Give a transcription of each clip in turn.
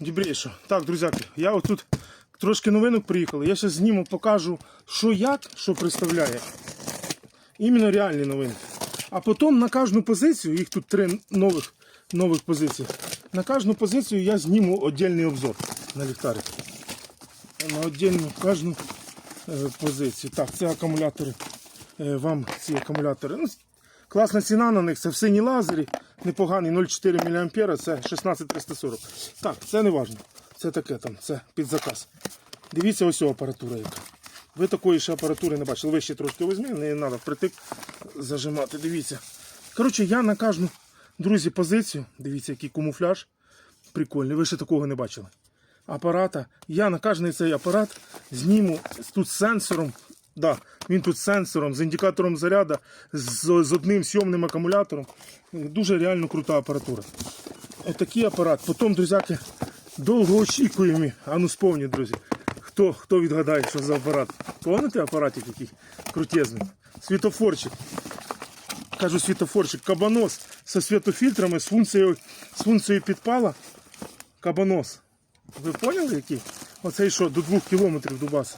Дібрейшо. Так, друзяки, я отут трошки новинок приїхали. Я зараз зніму, покажу, що як, що представляє. Іменно реальні новинки. А потім на кожну позицію, їх тут три нових, нових позиції. На кожну позицію я зніму віддільний обзор на ліхтарик. На віддільну кожну е, позицію. Так, це акумулятори. Е, вам ці акумулятори. Ну, класна ціна на них, це в синій лазері, непоганий 0,4 мА, це 16340. Так, це не важливо. Це таке там, це під заказ. Дивіться ось апаратура яка. Ви такої ж апаратури не бачили. Ви ще трошки візьмі, не треба впритик зажимати. Дивіться. Коротше, я на кожну, друзі, позицію. Дивіться, який камуфляж. Прикольний. Ви ще такого не бачили. Апарата. Я на кожний цей апарат зніму тут сенсором. Да, він тут з сенсором, з індикатором заряду, з, з одним сйомним акумулятором. Дуже реально крута апаратура. Отакий апарат. Потім, друзяки, довгоочікуємі. А ну сповні, друзі. Хто, хто відгадає, що за апарат? Помните апаратик який крутезний? Світофорчик. Кажу світофорчик. Кабанос зі світофільтрами з функцією, з функцією підпала. Кабанос. Ви поняли який? Оцей що до 2 кілометрів Дубаса.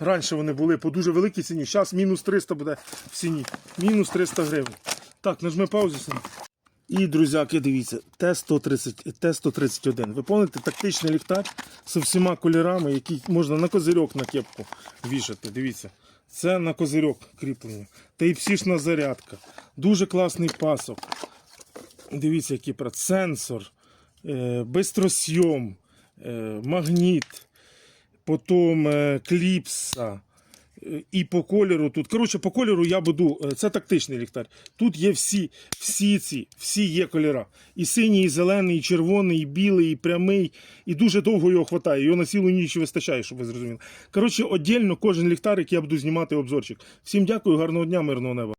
Раніше вони були по дуже великій ціні. Зараз мінус 300 буде в ціні. Мінус 300 гривень. Так, нажми паузу. І, друзяки, дивіться, Т-130, Т-131. Ви пам'ятаєте, тактичний ліхтар з всіма кольорами, який можна на козирьок на кепку вішати. Дивіться. Це на козирьок кріплення. Тейпсішна зарядка. Дуже класний пасок. Дивіться, який працює. Сенсор, е, бистросйом, е, магніт, потім е, кліпса. е, І по кольору тут. Коротше, по кольору я буду. е, Це тактичний ліхтар. Тут є всі, всі ці, всі є кольора. І синій, і зелений, і червоний, і білий, і прямий. І дуже довго його хватає. Його на цілу ніч вистачає, щоб ви зрозуміли. Коротше, віддільно кожен ліхтарик я буду знімати обзорчик. Всім дякую, гарного дня, мирного неба.